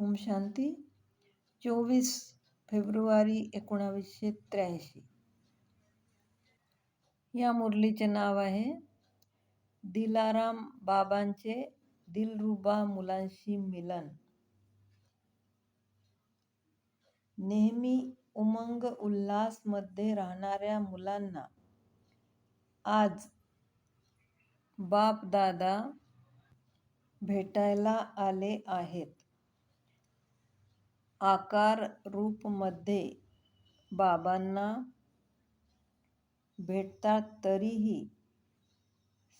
ओम शांती. चोवीस फेब्रुवारी एकोणावीसशे त्र्याऐंशी. या मुरलीचे नाव आहे दिलाराम बाबांचे दिलरुबा मुलांशी मिलन. नेहमी उमंग उल्हासमध्ये राहणाऱ्या मुलांना आज बाप दादा भेटायला आले आहेत. आकार रूपमध्ये बाबांना भेटतात तरीही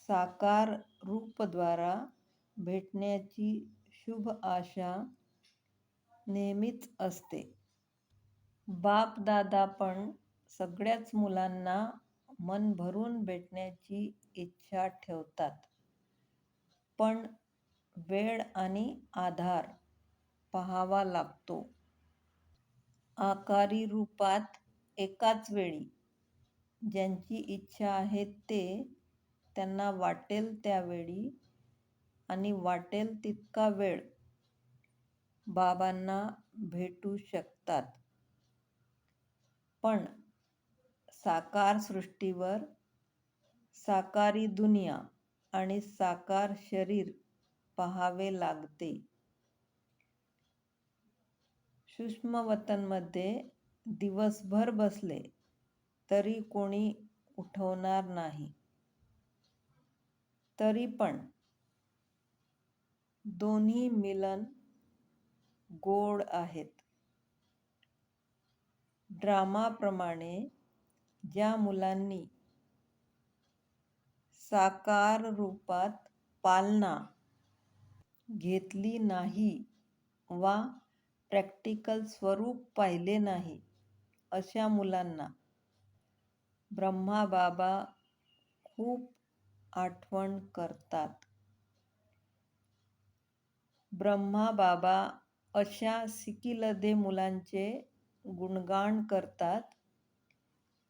साकार रूपद्वारा भेटण्याची शुभ आशा नेहमीच असते. बाप दादा पण सगळ्याच मुलांना मन भरून भेटण्याची इच्छा ठेवतात. पण वेळ आणि आधार पाहावा लागतो. आकारी रूपात एकाच वेळी ज्यांची इच्छा आहे ते त्यांना वाटेल त्यावेळी आणि वाटेल तितका वेळ बाबांना भेटू शकतात. पण साकार सृष्टीवर साकारी दुनिया आणि साकार शरीर पहावे लागते. सूक्ष्मवतनमध्ये दिवसभर बसले तरी कोणी उठवणार नाही. तरी पण दोन्ही मिलन गोड आहेत. ड्रामाप्रमाणे ज्या मुलांनी साकार रूपात पालना घेतली नाही वा प्रॅक्टिकल स्वरूप पाहिले नाही. अशा मुलांना ब्रह्माबाबा खूप आठवण करतात. ब्रह्माबाबा अशा सिकिलधे मुलांचे गुणगान करतात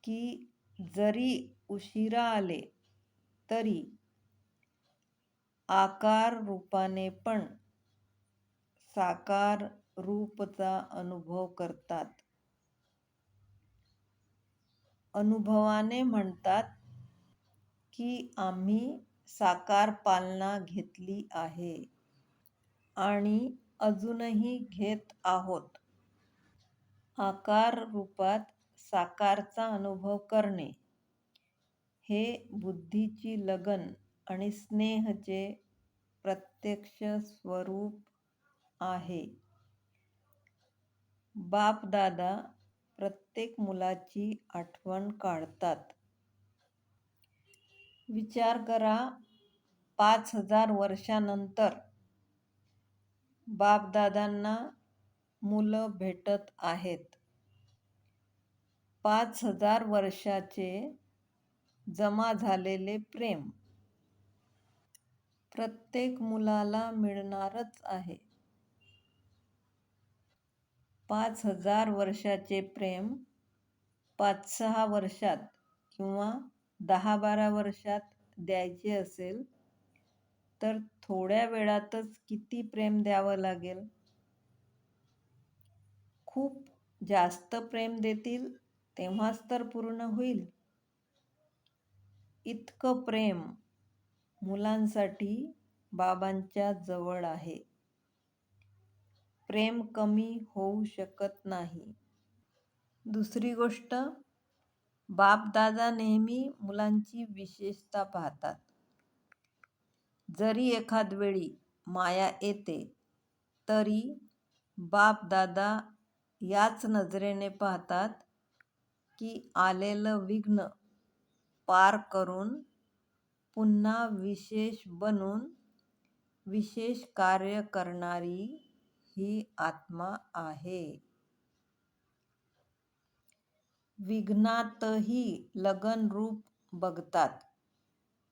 की जरी उशिरा आले तरी आकार रूपाने पण साकार रूपचा अनुभव करतात. अनुभवाने म्हणतात की आम्ही साकार पालना घेतली आहे आणि अजूनही घेत आहोत. आकार रूपात साकारचा अनुभव करणे हे बुद्धीची लगन आणि स्नेहचे प्रत्यक्ष स्वरूप आहे. बापदादा प्रत्येक मुलाची आठवण काढतात. विचार करा पाच हजार वर्षानंतर बापदादांना मुलं भेटत आहेत. पाच हजार वर्षाचे जमा झालेले प्रेम प्रत्येक मुलाला मिळणारच आहे. पाच हजार वर्षाचे प्रेम पाच सहा वर्षात किंवा दहा बारा वर्षात द्यायचे असेल तर थोड्या वेळातच किती प्रेम द्यावं लागेल? खूप जास्त प्रेम देतील तेव्हाच तर पूर्ण होईल. इतकं प्रेम मुलांसाठी बाबांच्या जवळ आहे. प्रेम कमी होऊ शकत नाही. दुसरी गोष्ट बापदादा नेहमी मुलांची विशेषता पाहतात. जरी एखाद वेळी माया येते तरी बापदादा याच नजरेने पाहतात की आलेलं विघ्न पार करून पुन्हा विशेष बनून विशेष कार्य करणारी ही आत्मा आहे. विघ्नातही लगन रूप बघतात.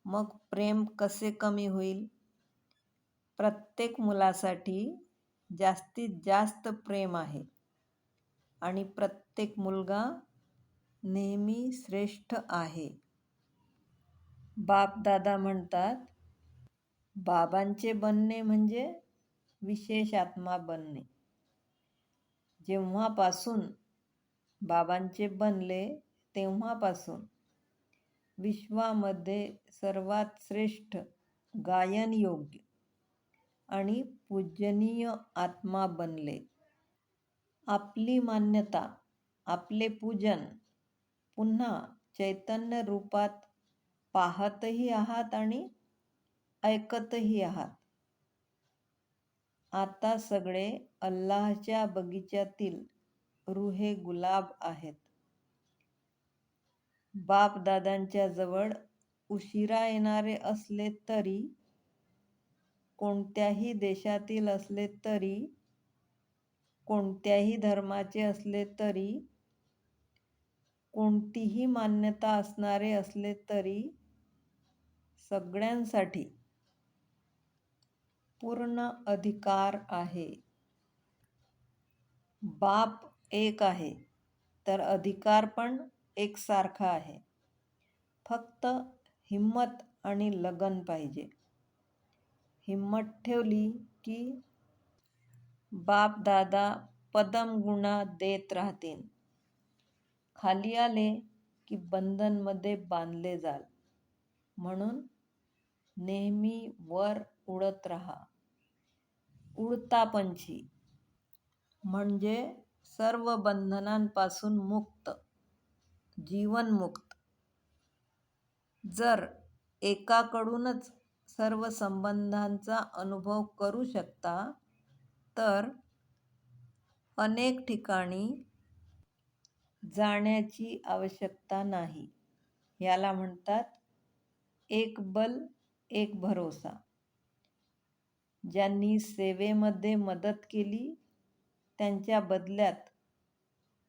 मग प्रेम कसे कमी होईल? प्रत्येक मुलासाठी जास्तीत जास्त प्रेम आहे. आणि प्रत्येक मुलगा नेहमी श्रेष्ठ आहे. बापदादा म्हणतात बाबांचे बनणे म्हणजे विशेष आत्मा बनणे. जेव्हापासून बाबांचे बनले तेव्हापासून विश्वामध्ये सर्वात श्रेष्ठ गायनयोग्य आणि पूजनीय आत्मा बनले. आपली मान्यता आपले पूजन पुन्हा चैतन्य रूपात पाहतही आहात आणि ऐकतही आहात. आता सगळे अल्लाहच्या बगीच्यातील रुहे गुलाब आहेत. बापदादांच्या जवळ उशिरा येणारे असले तरी कोणत्याही देशातील असले तरी कोणत्याही धर्माचे असले तरी कोणतीही मान्यता असणारे असले तरी सगळ्यांसाठी पूर्ण अधिकार आहे. बाप एक आहे तर अधिकार पण एकसारखा आहे. फक्त हिम्मत आणि लगन पाहिजे. हिम्मत ठेवली की बाप दादा पदम गुणा देत राहतील. खाली आले की बंधनमध्ये बांधले जाल. म्हणून नेहमी वर उडत राहा. उडता पंछी म्हणजे सर्व बंधनांपासून मुक्त जीवनमुक्त. जर एकाकडूनच सर्व संबंधांचा अनुभव करू शकता तर अनेक ठिकाणी जाण्याची आवश्यकता नाही. याला म्हणतात एक बल एक भरोसा. ज्यांनी सेवेमध्ये मदत केली त्यांच्या बदल्यात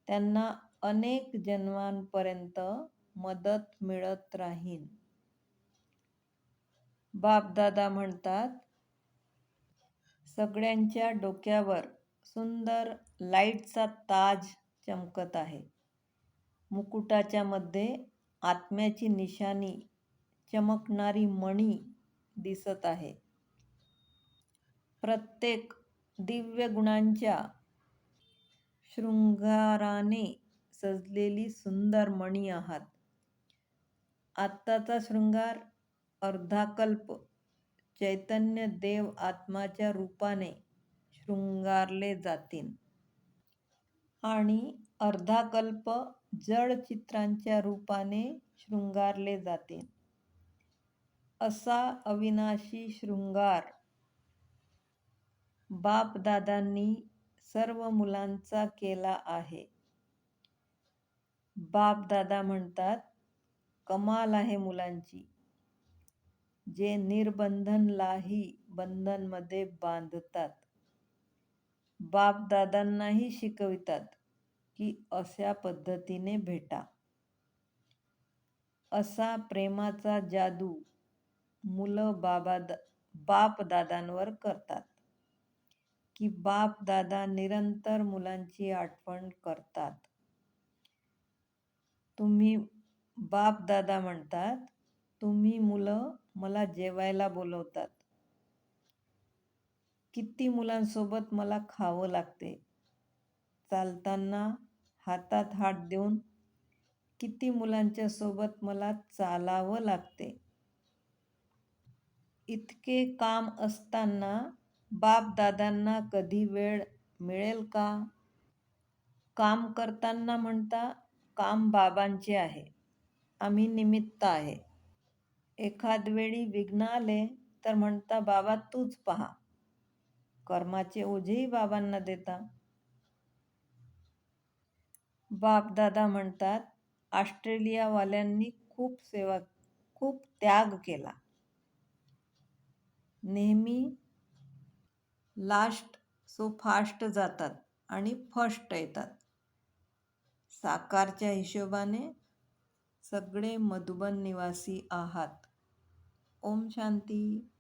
त्यांना अनेक जन्मांपर्यंत मदत मिळत राहीन बापदादा म्हणतात सगळ्यांच्या डोक्यावर सुंदर लाईटचा ताज चमकत आहे. मुकुटाच्या मध्ये आत्म्याची निशाणी चमकणारी मणी दिसत आहे. प्रत्येक दिव्य गुणांच्या शृंगाराने सजलेली सुंदर मणी आहात. आत्ताचा शृंगार अर्धाकल्प चैतन्य देव आत्माच्या रूपाने शृंगारले जातील. आणि अर्धाकल्प जड चित्रांच्या रूपाने शृंगारले जातील. असा अविनाशी शृंगार बापदादांनी सर्व मुलांचा केला आहे. बापदादा म्हणतात कमाल आहे मुलांची. जे निर्बंधनलाही बंधनमध्ये बांधतात. बापदादांनाही शिकवितात की अशा पद्धतीने भेटा. असा प्रेमाचा जादू मुलं बाबा बापदादांवर करतात. की बापदादा निरंतर मुलांची आठवण करतात. तुम्ही बापदादा म्हणतात तुम्ही मुलं मला जेवायला बोलवतात. किती मुलांसोबत मला खावं लागते. चालताना हातात हात देऊन किती मुलांच्या सोबत मला चालावं लागते. इतके काम असताना बापदादांना कधी वेळ मिळेल का? काम करताना म्हणता काम बाबांचे आहे. आम्ही निमित्त आहे. एखाद वेळी विघ्न आले तर म्हणता बाबा तूच पहा. कर्माचे ओझेही बाबांना देता. बापदादा म्हणतात ऑस्ट्रेलियावाल्यांनी खूप सेवा खूप त्याग केला. नेहमी लास्ट सो फास्ट जातात आणि फस्ट येतात. साकारच्या हिशोबाने सगळे मधुबन निवासी आहात. ओम शांती.